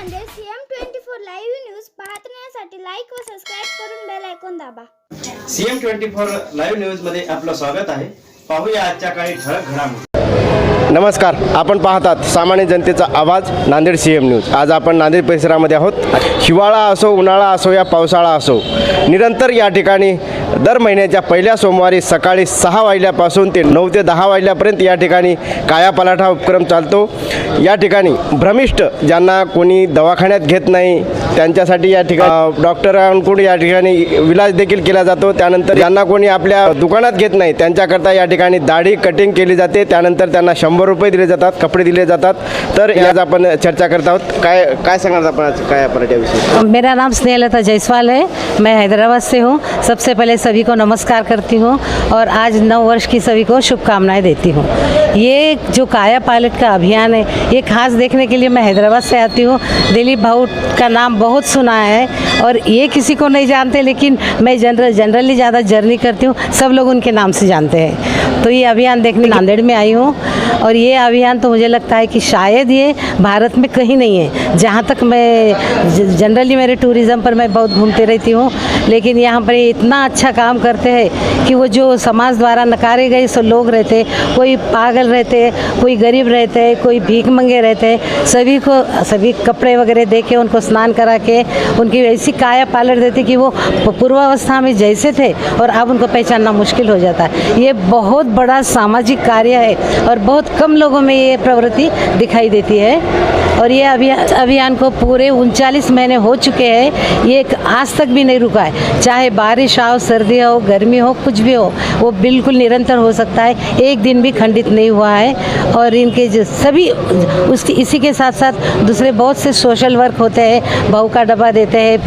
Nanded CM twenty four live news पाहण्यासाठी like व subscribe करून बेल ऐकून दाबा. सीएम ट्वेंटी फोर लाईव्ह न्यूजमध्ये आपलं स्वागत आहे. पाहूया आजच्या काही ठळक घडामोडी. नमस्कार आपण पाहतात सामान्य जनतेचा आवाज नांदेड सी एम न्यूज. आज आपण नांदेड परिसरामध्ये आहोत. हिवाळा असो उन्हाळा असो या पावसाळा असो निरंतर या ठिकाणी दर महिन्याच्या पहिल्या सोमवारी सकाळी सहा वाजल्यापासून ते नऊ ते दहा वाजल्यापर्यंत या ठिकाणी कायापालट हा उपक्रम चालतो. या ठिकाणी भ्रमिष्ट ज्यांना कोणी दवाखान्यात घेत नाही त्यांच्यासाठी या ठिकाणी डॉक्टरांकडून या ठिकाणी विलाज देखील केला जातो. त्यानंतर ज्यांना कोणी आपल्या दुकानात घेत नाही त्यांच्याकरता या ठिकाणी दाढी कटिंग केली जाते. त्यानंतर त्यांना शंभर रुपये दिले जातात कपडे दिले जातात. तर आज आपण चर्चा करत आहोत. काय काय सांगणार आपण आज? काय पराठ्याविषयी? मेरा नाम स्नेहलता जायसवाल है. मैं हैदराबाद से हूँ. सबसे पहले सभी को नमस्कार करती हूँ और आज नव वर्ष की सभी को शुभकामनाएं देती हूँ। ये जो काया पायलट का अभियान है ये खास देखने के लिए मैं हैदराबाद से आती हूँ। दिलीप भाऊ का नाम बहुत सुना है और ये किसी को नहीं जानते लेकिन मैं जनरल जनरली ज़्यादा जर्नी करती हूँ। सब लोग उनके नाम से जानते हैं। तो ये अभियान देखने नांदेड़ में आई हूँ और ये अभियान तो मुझे लगता है कि शायद ये भारत में कहीं नहीं है। जहाँ तक मैं जनरली मेरे टूरिज़्म पर मैं बहुत घूमती रहती हूँ लेकिन यहाँ पर इतना अच्छा काम करते हैं कि वो जो समाज द्वारा नकारे गए सो लोग रहते कोई पागल रहते कोई गरीब रहते कोई भीख मंगे रहते हैं सभी को, सभी कपड़े वगैरह दे के उनको स्नान करा के उनकी ऐसी काया पालट देती कि वो पूर्वावस्था में जैसे थे और अब उनको पहचानना मुश्किल हो जाता। है ये बहुत बड़ा सामाजिक कार्य है और बहुत कम लोगों में ये प्रवृत्ति दिखाई देती है। और ये अभियान अभियान को पूरे उनचालीस महीने हो चुके हैं। ये आज तक भी नहीं रुका है। चाहे बारिश आओ, सर्दी हो, गर्मी हो, कुछ भी हो, वो बिल्कुल निरंतर हो सकता है। एक दिन भी खंडित नहीं हुआ है। और इनके जो सभी उसकी, इसी के साथ साथ दूसरे बहुत से सोशल वर्क होते हैं। बहू का डब्बा देते हैं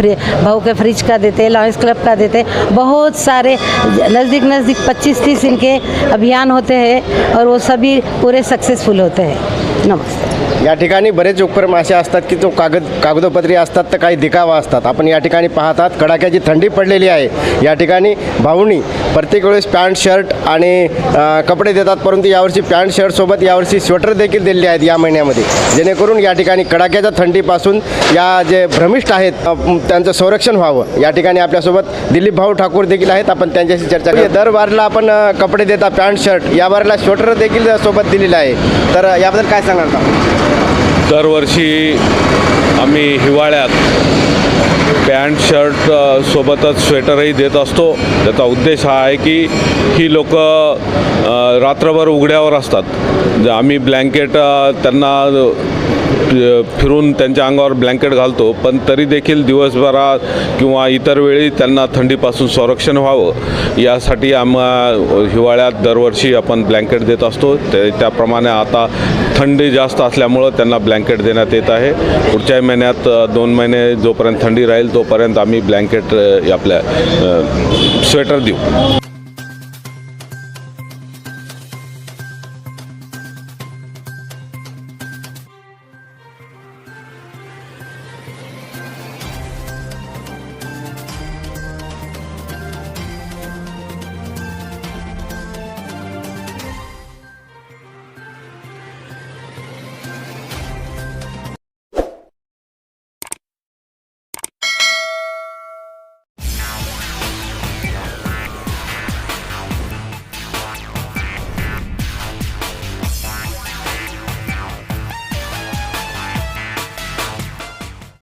बहू के फ्रिज का देते हैं लॉयंस क्लब का देते हैं। बहुत सारे, नज़दीक नज़दीक 25-30 इनके अभियान होते हैं और वो सभी पूरे सक्सेसफुल होते हैं। नमस्ते। या ठिकाणी बरेच उपक्रम असे असतात की तो कागद कागदोपत्री असतात तर काही दिखावा असतात. आपण या ठिकाणी पाहतात कडाक्याची थंडी पडलेली आहे. या ठिकाणी भाऊनी प्रत्येक वेळेस पॅन्ट शर्ट आणि कपडे देतात परंतु यावर्षी पॅन्ट शर्टसोबत यावर्षी स्वेटर देखील दिलेले आहेत या महिन्यामध्ये. जेणेकरून या ठिकाणी कडाक्याच्या थंडीपासून या जे भ्रमिष्ट आहेत त्यांचं संरक्षण व्हावं. या ठिकाणी आपल्यासोबत दिलीप भाऊ ठाकूर देखील आहेत. आपण त्यांच्याशी चर्चा करू दर वारला आपण कपडे देता पॅन्ट शर्ट या वारला स्वेटर देखील सोबत दिलेलं आहे. तर याबद्दल काय सांगणार का? दरवर्षी आम्ही हिवाळ्यात पॅन्ट शर्ट सोबतच स्वेटरही देत असतो. त्याचा उद्देश हा आहे की ही लोक रात्रभर उघड्यावर असतात. ज- आम्ही ब्लँकेट त्यांना फिरून त्यांच्या अंगावर ब्लँकेट घालतो पण तरी देखील दिवसभरात किंवा इतर वेळी त्यांना थंडीपासून संरक्षण व्हावं यासाठी आम्हा हिवाळ्यात दरवर्षी आपण ब्लँकेट देत असतो. ते त्याप्रमाणे आता थंडी जास्त असल्यामुळं त्यांना ब्लँकेट देण्यात येत आहे. पुढच्या महिन्यात दोन महिने जोपर्यंत थंडी राहील तोपर्यंत आम्ही ब्लँकेट आपल्या स्वेटर देऊ.